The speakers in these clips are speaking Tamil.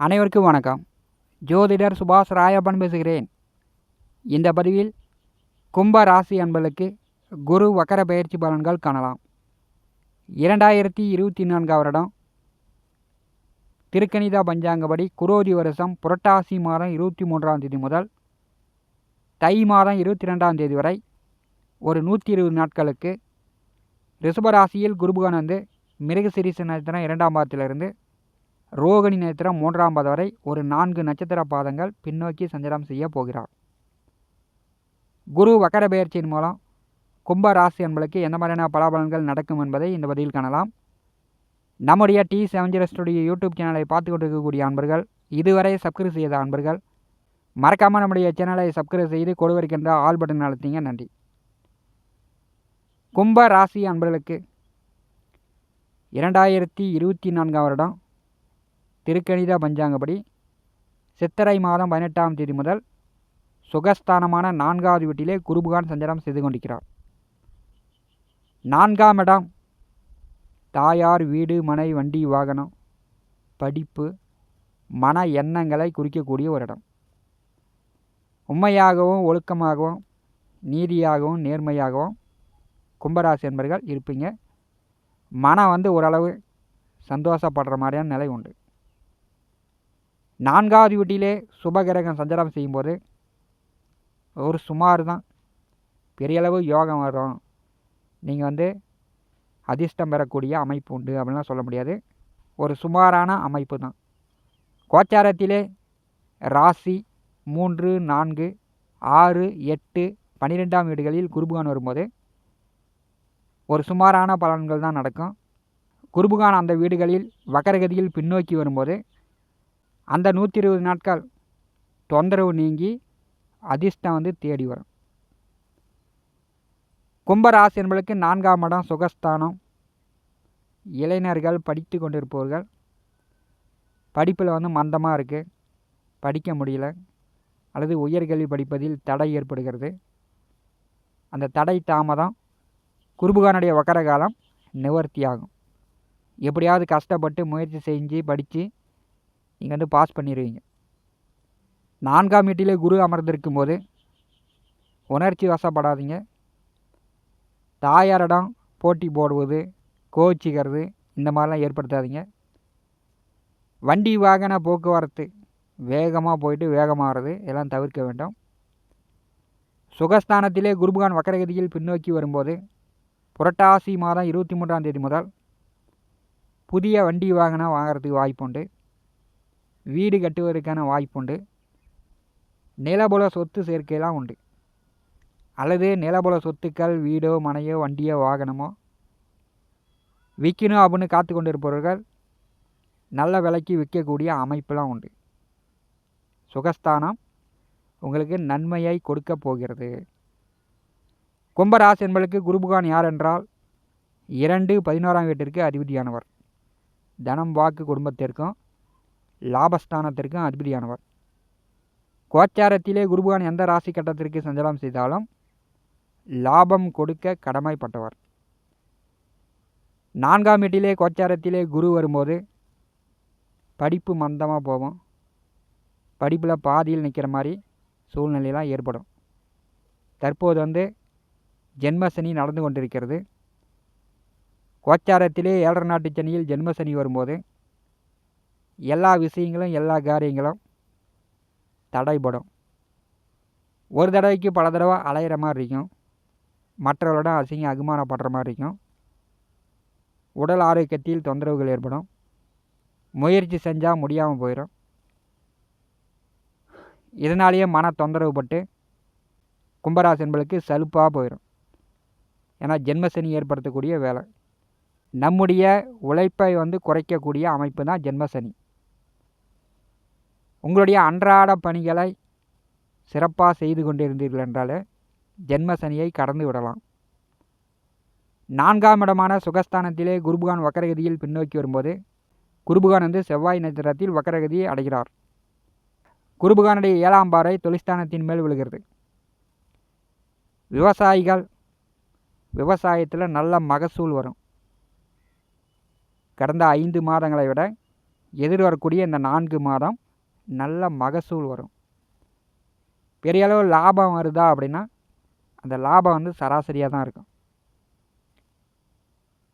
அனைவருக்கும் வணக்கம். ஜோதிடர் சுபாஷ் ராயப்பன் பேசுகிறேன். இந்த பதிவில் கும்ப ராசி அன்பர்களுக்கு குரு வக்கர பயிற்சி பலன்கள் காணலாம். இரண்டாயிரத்தி இருபத்தி நான்காம் வருடம் திருக்கணிதா பஞ்சாங்கப்படி குரோதி வருஷம் புரட்டாசி மாதம் இருபத்தி மூன்றாம் தேதி முதல் தை மாதம் இருபத்தி ரெண்டாம் தேதி வரை ஒரு நூற்றி இருபது நாட்களுக்கு ரிஷபராசியில் குருபகான் வந்து மிருகசிரீச நட்சத்திரம் இரண்டாம் பாதத்திலிருந்து ரோகிணி நட்சத்திரம் மூன்றாம் பாதம் வரை ஒரு நான்கு நட்சத்திர பாதங்கள் பின்னோக்கி சஞ்சாரம் செய்ய போகிறார். குரு வக்கர பெயர்ச்சியின் மூலம் கும்ப ராசி என்பளுக்கு எந்த மாதிரியான பலாபலன்கள் நடக்கும் என்பதை இந்த பதிவில் காணலாம். நம்முடைய டி செவன் ஸ்டுடியோ யூடியூப் சேனலை பார்த்து கொண்டிருக்கக்கூடிய அன்பர்கள் இதுவரை சப்ஸ்கிரைப் செய்த அன்பர்கள் மறக்காமல் நம்முடைய சேனலை சப்ஸ்கிரைப் செய்து கொடுவருக்கின்ற ஆல் பட்டன் அழுத்திங்க. நன்றி. கும்ப ராசி அன்பர்களுக்கு இரண்டாயிரத்தி இருபத்தி நான்காம் வருடம் திருக்கணித பஞ்சாங்கப்படி சித்திரை மாதம் பதினெட்டாம் தேதி முதல் சுகஸ்தானமான நான்காவது வீட்டிலே குருபுகான் சஞ்சாரம் செய்து கொண்டிருக்கிறார். நான்காம் இடம் தாயார் வீடு மனை வண்டி வாகனம் படிப்பு மன எண்ணங்களை குறிக்கக்கூடிய ஒரு இடம். உண்மையாகவும் ஒழுக்கமாகவும் நீதியாகவும் நேர்மையாகவும் கும்பராசி என்பர்கள் இருப்பீங்க. மனம் வந்து ஓரளவு சந்தோஷப்படுற மாதிரியான நிலை உண்டு. நான்காவது வீட்டிலே சுபகிரகம் சஞ்சாரம் செய்யும்போது ஒரு சுமார் தான். பெரிய அளவு யோகம் வரும். நீங்கள் வந்து அதிர்ஷ்டம் பெறக்கூடிய அமைப்பு உண்டு அப்படின்லாம் சொல்ல முடியாது. ஒரு சுமாரான அமைப்பு தான். கோச்சாரத்திலே ராசி மூன்று நான்கு ஆறு எட்டு பன்னிரெண்டாம் வீடுகளில் குருபுகான் வரும்போது ஒரு சுமாரான பலன்கள் தான் நடக்கும். குருபுகான் அந்த வீடுகளில் வக்கரகதியில் பின்னோக்கி வரும்போது அந்த நூற்றி இருபது நாட்கள் தொந்தரவு நீங்கி அதிர்ஷ்டம் வந்து தேடி வரும். கும்பராசி என்பதற்கு நான்காம் இடம் சுகஸ்தானம். இளைஞர்கள் படித்து கொண்டிருப்பவர்கள். படிப்பில் வந்து மந்தமாக இருக்குது படிக்க முடியல. அல்லது உயர்கல்வி படிப்பதில் தடை ஏற்படுகிறது. அந்த தடை தாமதம் குருபுகானுடைய வக்கர காலம் நிவர்த்தியாகும். எப்படியாவது கஷ்டப்பட்டு முயற்சி செஞ்சு படித்து நீங்கள் வந்து பாஸ் பண்ணிடுவீங்க நான்காம் வீட்டிலே குரு அமர்ந்திருக்கும் போது உணர்ச்சி வசப்படாதீங்க. தாயாரிடம் போட்டி போடுவது கோச்சிக்கிறது இந்த மாதிரிலாம் ஏற்படுத்தாதீங்க. வண்டி வாகன போக்குவரத்து வேகமாக போயிட்டு வேகமாகிறது எல்லாம் தவிர்க்க வேண்டும். சுகஸ்தானத்திலே குருபகான் வக்கரகதியில் பின்னோக்கி வரும்போது புரட்டாசி மாதம் இருபத்தி மூன்றாம் தேதி முதல் புதிய வண்டி வாகனம் வாங்குறதுக்கு வாய்ப்புண்டு. வீடு கட்டுவதற்கான வாய்ப்புண்டு. நிலபுல சொத்து சேர்க்கையெல்லாம் உண்டு. அல்லது நிலபுல சொத்துக்கள் வீடோ மனையோ வண்டியோ வாகனமோ விற்கணும் அப்படின்னு காத்து கொண்டு இருப்பவர்கள் நல்ல விலைக்கு விற்கக்கூடிய அமைப்பெலாம் உண்டு. சுகஸ்தானம் உங்களுக்கு நன்மையை கொடுக்க போகிறது. கும்பராசி என்பளுக்கு குருபுகான் யார் என்றால் இரண்டு பதினோராம் வீட்டிற்கு அதிபதியானவர். தனம் வாக்கு குடும்பத்திற்கும் லாபஸ்தானத்திற்கும் அதிபதியானவர். கோச்சாரத்திலே குருபகான் எந்த ராசி கட்டத்திற்கு சஞ்சலம் செய்தாலும் லாபம் கொடுக்க கடமைப்பட்டவர். நான்காம் வீட்டிலே கோச்சாரத்திலே குரு வரும்போது படிப்பு மந்தமாக போகும். படிப்பில் பாதியில் நிற்கிற மாதிரி சூழ்நிலையெல்லாம் ஏற்படும். தற்போது வந்து ஜென்மசனி நடந்து கொண்டிருக்கிறது. கோச்சாரத்திலே ஏழரை நாட்டு சனியில் ஜென்மசனி வரும்போது எல்லா விஷயங்களும் எல்லா காரியங்களும் தடைப்படும் ஒரு தடவைக்கு பல தடவை அலையிற மாதிரி இருக்கும். மற்றவர்களோட அசிங்க அகுமானப்படுற மாதிரி இருக்கும். உடல் ஆரோக்கியத்தில் தொந்தரவுகள் ஏற்படும். முயற்சி செஞ்சால் முடியாமல் போயிடும் இதனாலேயே மன தொந்தரவு பட்டு கும்பராசி என்பளுக்கு சலுப்பாக போயிடும் ஏன்னா ஜென்மசனி ஏற்படுத்தக்கூடிய வேலை. நம்முடைய உழைப்பை வந்து குறைக்கக்கூடிய அமைப்பு தான் ஜென்மசனி. உங்களுடைய அன்றாட பணிகளை சிறப்பாக செய்து கொண்டிருந்தீர்கள் என்றால் ஜென்மசனியை கடந்து விடலாம். நான்காம் இடமான சுகஸ்தானத்திலே குருபகான் வக்கரகதியில் பின்னோக்கி வரும்போது குருபுகான் வந்து செவ்வாய் நட்சத்திரத்தில் வக்கரகதியை அடைகிறார். குருபுகானுடைய ஏழாம் பாறை தொழிற்ஸ்தானத்தின் மேல் விழுகிறது. விவசாயிகள் விவசாயத்தில் நல்ல மகசூல் வரும். கடந்த ஐந்து மாதங்களை விட எதிர்வரக்கூடிய இந்த நான்கு மாதம் நல்ல மகசூல் வரும். பெரிய அளவு லாபம் வருதா அப்படின்னா அந்த லாபம் வந்து சராசரியாக தான் இருக்கும்.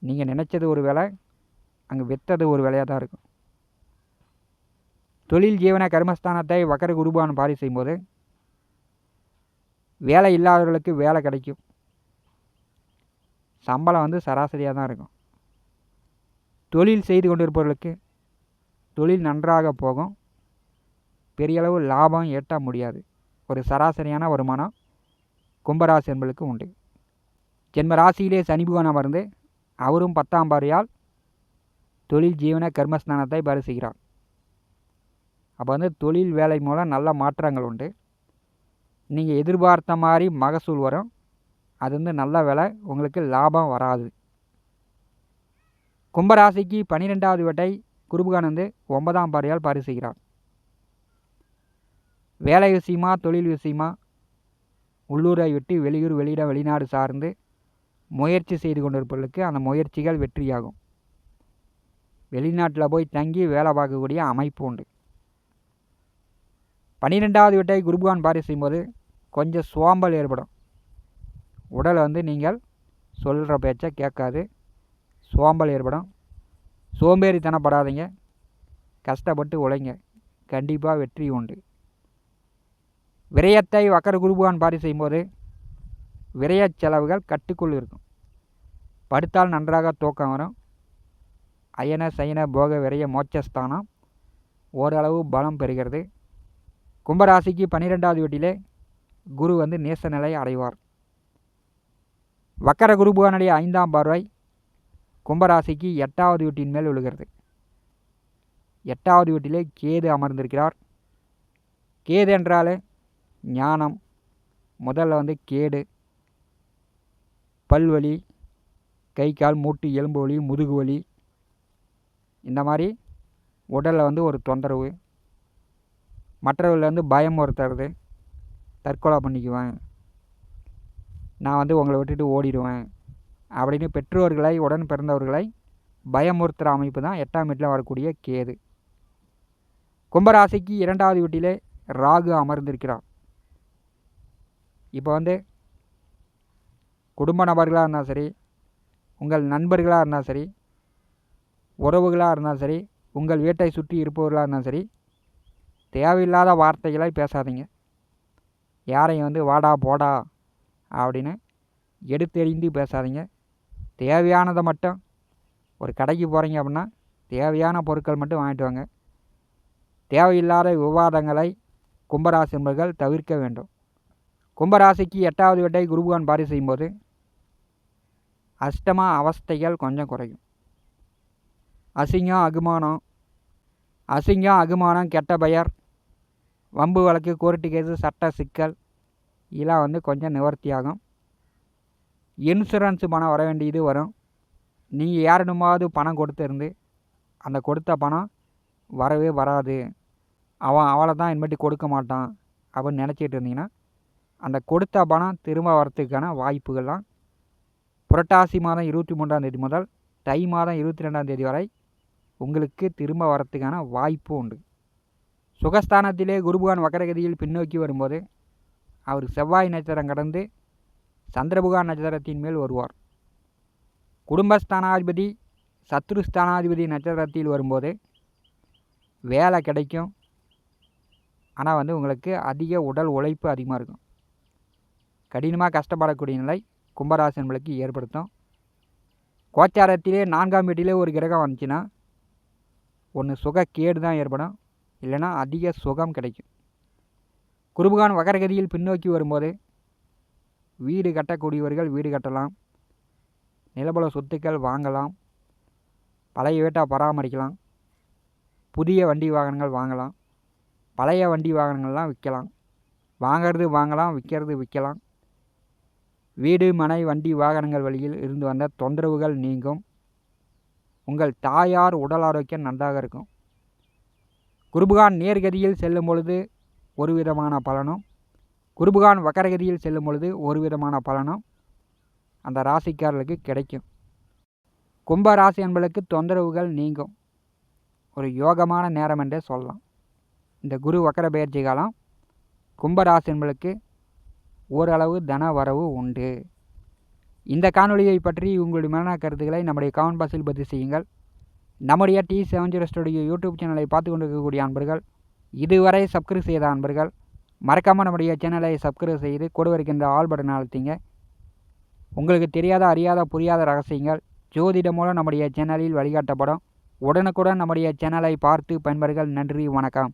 நீங்கள் நினச்சது ஒரு விலை அங்கே விற்றது ஒரு விலையாக தான் இருக்கும். தொழில் ஜீவன கர்மஸ்தானத்தை வக்கர குருபான் பாரி செய்யும்போது வேலை இல்லாதவர்களுக்கு வேலை கிடைக்கும். சம்பளம் வந்து சராசரியாக தான் இருக்கும். தொழில் செய்து கொண்டிருப்பவர்களுக்கு தொழில் நன்றாக போகும். பெரியளவு லாபம் ஈட்ட முடியாது. ஒரு சராசரியான வருமானம் கும்பராசி என்பளுக்கு உண்டு. ஜென்ம ராசியிலே சனி பகவான் அமர்ந்து அவரும் பத்தாம் பாரியால் தொழில் ஜீவன கர்மஸ்தானத்தை பரிசுகிறார். அப்போ வந்து தொழில் வேலை மூலம் நல்ல மாற்றங்கள் உண்டு. நீங்கள் எதிர்பார்த்த மாதிரி மகசூல் வரும். அது வந்து நல்ல விலை உங்களுக்கு லாபம் வராது. கும்பராசிக்கு பன்னிரெண்டாவது வேட்டை குருபகான் ஒன்பதாம் பாரியால் பரிசுகிறார். வேலை விஷயமா தொழில் விஷயமா உள்ளூரை விட்டு வெளியூர் வெளியிட வெளிநாடு சார்ந்து முயற்சி செய்து கொண்டிருப்பவர்களுக்கு அந்த முயற்சிகள் வெற்றியாகும். வெளிநாட்டில் போய் தங்கி வேலை பார்க்கக்கூடிய அமைப்பு உண்டு. பன்னிரெண்டாவது வீட்டை குருபகான் பாரி செய்யும்போது கொஞ்சம் சோம்பல் ஏற்படும். உடலை வந்து நீங்கள் சொல்கிற பேச்சை கேட்காது. சோம்பல் ஏற்படும். சோம்பேறித்தனப்படாதீங்க கஷ்டப்பட்டு உழைங்க. கண்டிப்பாக வெற்றி உண்டு. விரயத்தை வக்கர குருபகான் பாரி செய்யும்போது விரய செலவுகள் கட்டுக்குள் இருக்கும். படுத்தால் நன்றாக தூக்கம் வரும். அயன சயன போக விரய மோட்சஸ்தானம் ஓரளவு பலம் பெறுகிறது. கும்பராசிக்கு பன்னிரெண்டாவது வீட்டிலே குரு வந்து நேச நிலை அடைவார். வக்கர குருபுவனுடைய ஐந்தாம் பார்வை கும்பராசிக்கு எட்டாவது வீட்டின் மேல் விழுகிறது. எட்டாவது வீட்டிலே கேது அமர்ந்திருக்கிறார். கேது என்றாலே ஞானம் முதல்ல வந்து கேடு பல்வலி கை கால் மூட்டு எலும்பு வலி முதுகு வலி இந்த மாதிரி உடலில் வந்து ஒரு தொந்தரவு. மற்றவர்கள் வந்து பயம் ஒருத்தருது தற்கொலை பண்ணிக்குவேன். நான் வந்து உங்களை விட்டுட்டு ஓடிடுவேன். அப்படின்னு பெற்றோர்களை உடன் பிறந்தவர்களை பயமுறுத்துகிற அமைப்பு தான் எட்டாம் வீட்டில் வரக்கூடிய கேது. கும்பராசிக்கு இரண்டாவது வீட்டிலே ராகு அமர்ந்திருக்கிறார். இப்போ வந்து குடும்ப நபர்களாக இருந்தால் சரி உங்கள் நண்பர்களாக இருந்தால் சரி உறவுகளாக இருந்தாலும் சரி உங்கள் வீட்டை சுற்றி இருப்பவர்களாக இருந்தாலும் சரி தேவையில்லாத வார்த்தைகளை பேசாதீங்க. யாரையும் வந்து வாடா போடா அப்படின்னு எடுத்தெறிந்து பேசாதீங்க. தேவையானதை மட்டும் ஒரு கடைக்கு போகிறீங்க அப்படின்னா தேவையான பொருட்கள் மட்டும் வாங்கிட்டு வாங்க. தேவையில்லாத விவாதங்களை கும்பராசி என்பர்கள் தவிர்க்க வேண்டும். கும்பராசிக்கு எட்டாவது வீட்டை குருபகான் பாரி செய்யும்போது அஷ்டமா அவஸ்தைகள் கொஞ்சம் குறையும். அசிங்கம் அகுமானம். அசிங்கம் அகுமானம் கெட்ட பெயர் வம்பு வழக்கு கோர்ட்டு கேஸு சட்ட சிக்கல் இதெல்லாம் வந்து கொஞ்சம் நிவர்த்தியாகும். இன்சூரன்ஸு பணம் வர வேண்டியது வரும். நீங்கள் யாரிடமாவது பணம் கொடுத்துருந்து அந்த கொடுத்த பணம் வரவே வராது. அவன் அவளை தான் இனிமேட்டு கொடுக்க மாட்டான் அப்படின்னு நினச்சிட்டு இருந்தீங்கன்னா அந்த கொடுத்த பணம் திரும்ப வரத்துக்கான வாய்ப்புகள்லாம் புரட்டாசி மாதம் இருபத்தி மூன்றாம் தேதி முதல் தை மாதம் இருபத்தி ரெண்டாம் தேதி வரை உங்களுக்கு திரும்ப வரத்துக்கான வாய்ப்பு உண்டு. சுகஸ்தானத்திலே குருபுகான் வக்கரகதியில் பின்னோக்கி வரும்போது அவர் செவ்வாய் நட்சத்திரம் கடந்து சந்திரபுகான் நட்சத்திரத்தின் மேல் வருவார். குடும்பஸ்தானாதிபதி சத்ருஸ்தானாதிபதி நட்சத்திரத்தில் வரும்போது வேலை கிடைக்கும். ஆனால் வந்து உங்களுக்கு அதிக உடல் உழைப்பு அதிகமாக இருக்கும். கடினமாக கஷ்டப்படக்கூடிய நிலை கும்பராசி என்பளுக்கு ஏற்படுத்தும். கோச்சாரத்திலே நான்காம் வீட்டிலே ஒரு கிரகம் வந்துச்சுன்னா ஒன்று சுக கேடு தான் ஏற்படும். இல்லைன்னா அதிக சுகம் கிடைக்கும். குருபகான் வகரகதியில் பின்னோக்கி வரும்போது வீடு கட்டக்கூடியவர்கள் வீடு கட்டலாம். நிலபல சொத்துக்கள் வாங்கலாம். பழைய வீட்டை பராமரிக்கலாம். புதிய வண்டி வாகனங்கள் வாங்கலாம். பழைய வண்டி வாகனங்கள்லாம் விற்கலாம். வாங்கிறது வாங்கலாம் விற்கிறது விற்கலாம். வீடு மனை வண்டி வாகனங்கள் வழியில் இருந்து வந்த தொந்தரவுகள் நீங்கும். உங்கள் தாயார் உடல் ஆரோக்கியம் நன்றாக இருக்கும். குருபகான் நேர்கதியில் செல்லும் பொழுது ஒரு விதமான பலனும் குருபகான் வக்கரகதியில் செல்லும் பொழுது ஒரு விதமான பலனும் அந்த ராசிக்காரர்களுக்கு கிடைக்கும். கும்ப ராசி என்பதற்கு தொந்தரவுகள் நீங்கும். ஒரு யோகமான நேரம் என்றே சொல்லலாம். இந்த குரு வக்கர பயிற்சி காலம் கும்பராசின்களுக்கு ஓரளவு தன வரவு உண்டு. இந்த காணொலியை பற்றி உங்களுடைய மரண கருத்துக்களை நம்முடைய கமெண்ட் பாக்ஸில் பதிவு செய்யுங்கள். நம்முடைய T seven zero studio YouTube சேனலை பார்த்து கொண்டிருக்கக்கூடிய அன்பர்கள் இதுவரை சப்ஸ்கிரைப் செய்த அன்பர்கள் மறக்காமல் நம்முடைய சேனலை சப்ஸ்கிரைப் செய்து கூட வருகின்ற ஆல் பட்டன் அழுத்திங்க. உங்களுக்கு தெரியாத அறியாத புரியாத ரகசியங்கள் ஜோதிடம் மூலம் நம்முடைய சேனலில் வழிகாட்டப்படும். உடனுக்குடன் நம்முடைய சேனலை பார்த்து பயன்பர்கள் நன்றி வணக்கம்.